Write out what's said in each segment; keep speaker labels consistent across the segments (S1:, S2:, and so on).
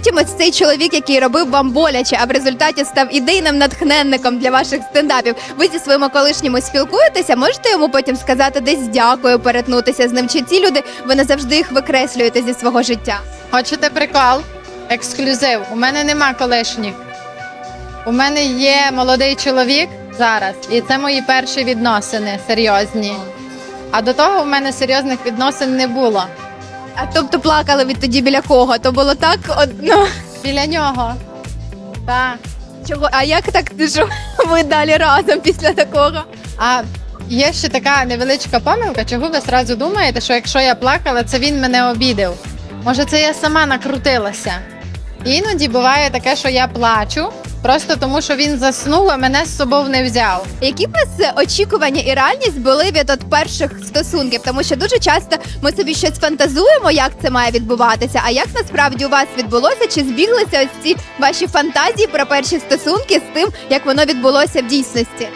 S1: потім ось цей чоловік, який робив вам боляче, а в результаті став ідейним натхненником для ваших стендапів. Ви зі своїми колишніми спілкуєтеся? Можете йому потім сказати десь дякую, перетнутися з ним? Чи ці люди ви не завжди їх викреслюєте зі свого життя?
S2: Хочете прикол? Ексклюзив. У мене нема колишніх. У мене є молодий чоловік зараз, і це мої перші відносини серйозні. А до того в мене серйозних відносин не було.
S1: А тобто плакали відтоді біля кого? То було так одно.
S2: Біля нього. Так.
S1: Чого? А як так що ви далі разом після такого?
S2: А є ще така невеличка помилка, чого ви зразу думаєте, що якщо я плакала, це він мене обідав. Може, це я сама накрутилася. Іноді буває таке, що я плачу, просто тому що він заснув, а мене з собою не взяв.
S1: Які у вас очікування і реальність були від от перших стосунків? Тому що дуже часто ми собі щось фантазуємо, як це має відбуватися. А як насправді у вас відбулося? Чи збіглися ось ці ваші фантазії про перші стосунки з тим, як воно відбулося в дійсності?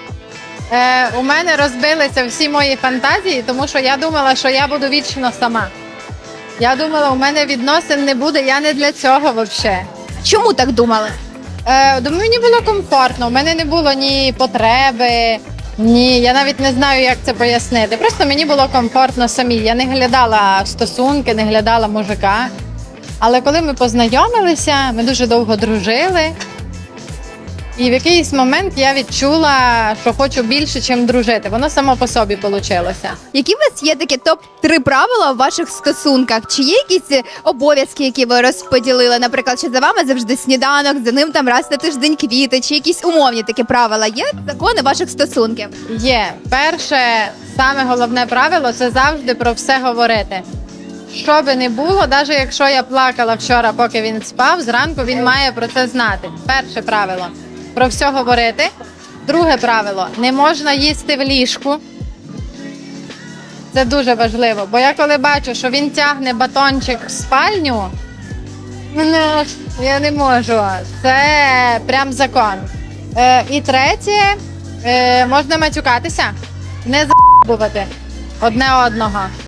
S2: Е, у мене розбилися всі мої фантазії, тому що я думала, що я буду вічно сама. Я думала, у мене відносин не буде, я не для цього взагалі.
S1: Чому так думали?
S2: Е, думаю, мені було комфортно. У мене не було ні потреби, ні. Я навіть не знаю, як це пояснити. Просто мені було комфортно самі. Я не глядала стосунки, не глядала мужика. Але коли ми познайомилися, ми дуже довго дружили. І в якийсь момент я відчула, що хочу більше, ніж дружити. Воно само по собі вийшло.
S1: Які у вас є такі топ 3 правила в ваших стосунках? Чи є якісь е, обов'язки, які ви розподілили? Наприклад, чи за вами завжди сніданок, за ним там раз на тиждень квіти, чи якісь умовні такі правила? Є закони ваших стосунків?
S2: Є перше, саме головне правило це завжди про все говорити. Що би не було, навіть якщо я плакала вчора, поки він спав, зранку він має про це знати. Перше правило про все говорити. Друге правило не можна їсти в ліжку. Це дуже важливо, бо я коли бачу, що він тягне батончик в спальню, я не можу. Це прям закон. Е, і третє, е, можна матюкатися, не забувати одне одного.